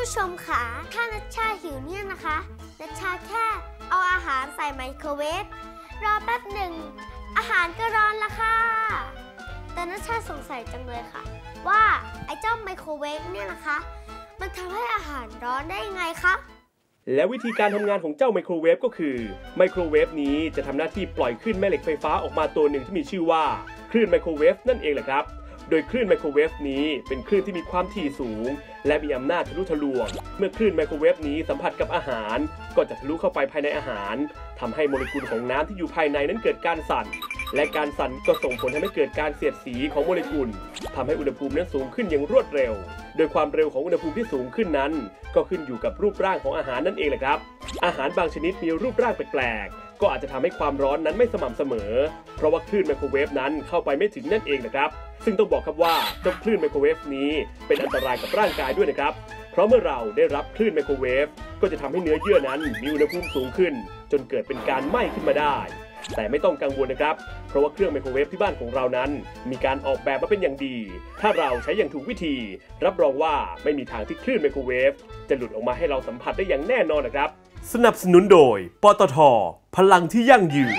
ผู้ชมค่ะ ถ้านัชชาหิวเนี่ยนะคะ นัชชาแค่เอาอาหารใส่ไมโครเวฟ รอแป๊บหนึ่ง อาหารก็ร้อนละค่ะ แต่นัชชาสงสัยจังเลยค่ะ ว่าไอ้เจ้าไมโครเวฟเนี่ยนะคะ มันทำให้อาหารร้อนได้ยังไงคะและวิธีการทำงานของเจ้าไมโครเวฟก็คือไมโครเวฟนี้จะทำหน้าที่ปล่อยคลื่นแม่เหล็กไฟฟ้าออกมาตัวหนึ่งที่มีชื่อว่าคลื่นไมโครเวฟนั่นเองแหละครับ โดยคลื่นไมโครเวฟนี้เป็นคลื่นที่มีความถี่สูง และมีอำนาจทะลุทะลวง เมื่อคลื่นไมโครเวฟนี้สัมผัสกับอาหาร ก็จะทะลุเข้าไปภายในอาหารทำให้โมเลกุลของน้ำที่อยู่ภายในนั้นเกิดการสั่น และการสั่นก็ส่งผลทำให้เกิดการเสียดสีของโมเลกุลทำให้อุณหภูมินั้นสูงขึ้นอย่างรวดเร็ว โดยความเร็วของอุณหภูมิที่สูงขึ้นนั้น ก็ขึ้นอยู่กับรูปร่างของอาหารนั่นเองแหละครับ อาหารบางชนิดมีรูปร่างแปลกๆ ก็อาจจะทำให้ความร้อนนั้นไม่สม่ำเสมอ เพราะว่าคลื่นไมโครเวฟนั้นเข้าไปไม่ถึงนั่นเองนะครับ ซึ่งต้องบอกครับว่าเจ้าคลื่นไมโครเวฟนี้เป็นอันตรายกับร่างกายด้วยนะครับ เพราะเมื่อเราได้รับคลื่นไมโครเวฟก็จะทำให้เนื้อเยื่อนั้นมีอุณหภูมิสูงขึ้น จนเกิดเป็นการไหม้ขึ้นมาได้ แต่ไม่ต้องกังวลนะครับ เพราะว่าเครื่องไมโครเวฟที่บ้านของเรานั้น มีการออกแบบมาเป็นอย่างดี ถ้าเราใช้อย่างถูกวิธี รับรองว่าไม่มีทางที่คลื่นไมโครเวฟจะหลุดออกมาให้เราสัมผัสได้อย่างแน่นอนนะครับ สนับสนุนโดย ปตท พลังที่ยั่งยืน